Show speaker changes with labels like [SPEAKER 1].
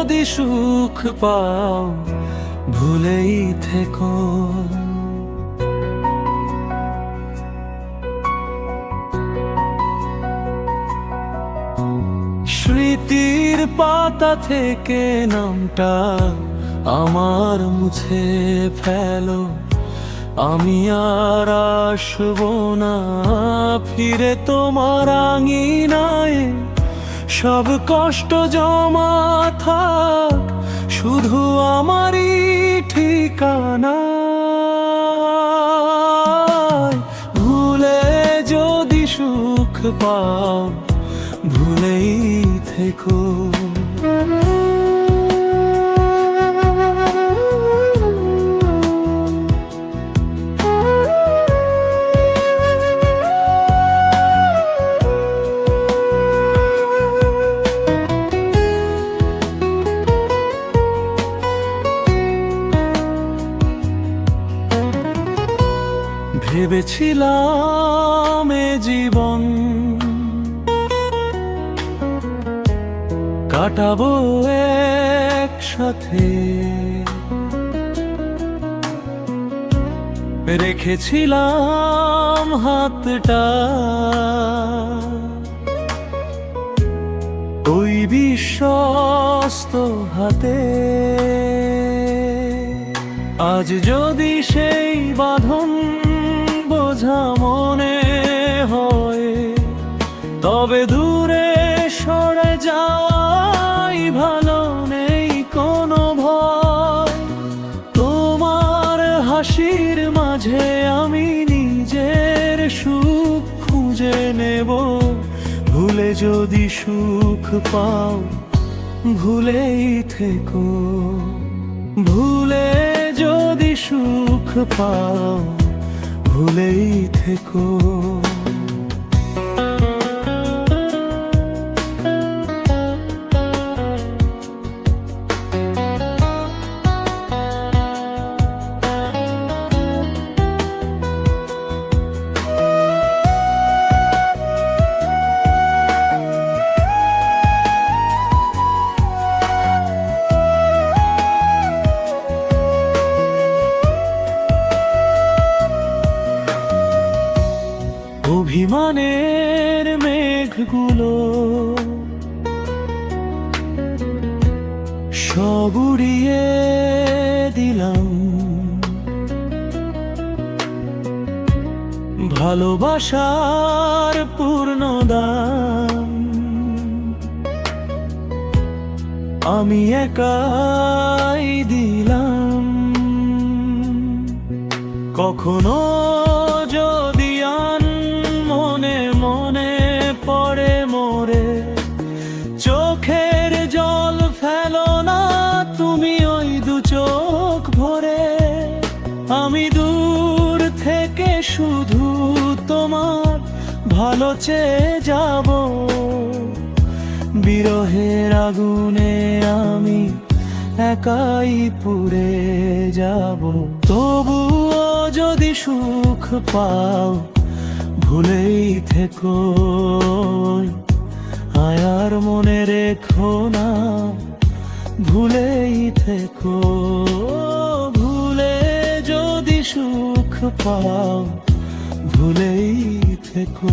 [SPEAKER 1] যদি সুখ পাও, ভুলেই থেকো। স্মৃতির পাতা থেকে নামটা আমার মুছে ফেলো। আমি আর আসব না, ফিরে তোমার আঙিনায়। সব কষ্ট জমা থাক শুধু আমারই ঠিকানা। ভুলে যদি সুখ পাও ভুলেই থেকো। ভেবেছিলাম জীবন। কাটাবো একসাথে। রেখেছিলাম হাতটা। ওই বিশ্বস্ত হাতে। আজ যদি সেই বাঁধন বোঝা মনে হয়, তবে দূরে সরে যাওয়াই ভালো নেই কোনো ভয়। তোমার হাসির মাঝে আমি নিজের সুখ খুঁজে নেব। ভুলে যদি সুখ পাও, ভুলেই থেকো। ভুলে যদি সুখ পাও ভুলেই থেকো। অভিমানের মেঘগুলো সব উড়িয়ে দিলাম। ভালোবাসার পূর্ণ দাম আমি একাই দিলাম। কখনো আমি দূর থেকে শুধু তোমার ভালো চেয়ে যাব। বিরহের আগুনে আমি একাই পুড়ে যাব। তবুও যদি সুখ পাও, ভুলেই থেকো। আয়ার মনে রেখো না, ভুলেই থেকো। পাও ভুলেই থেকো।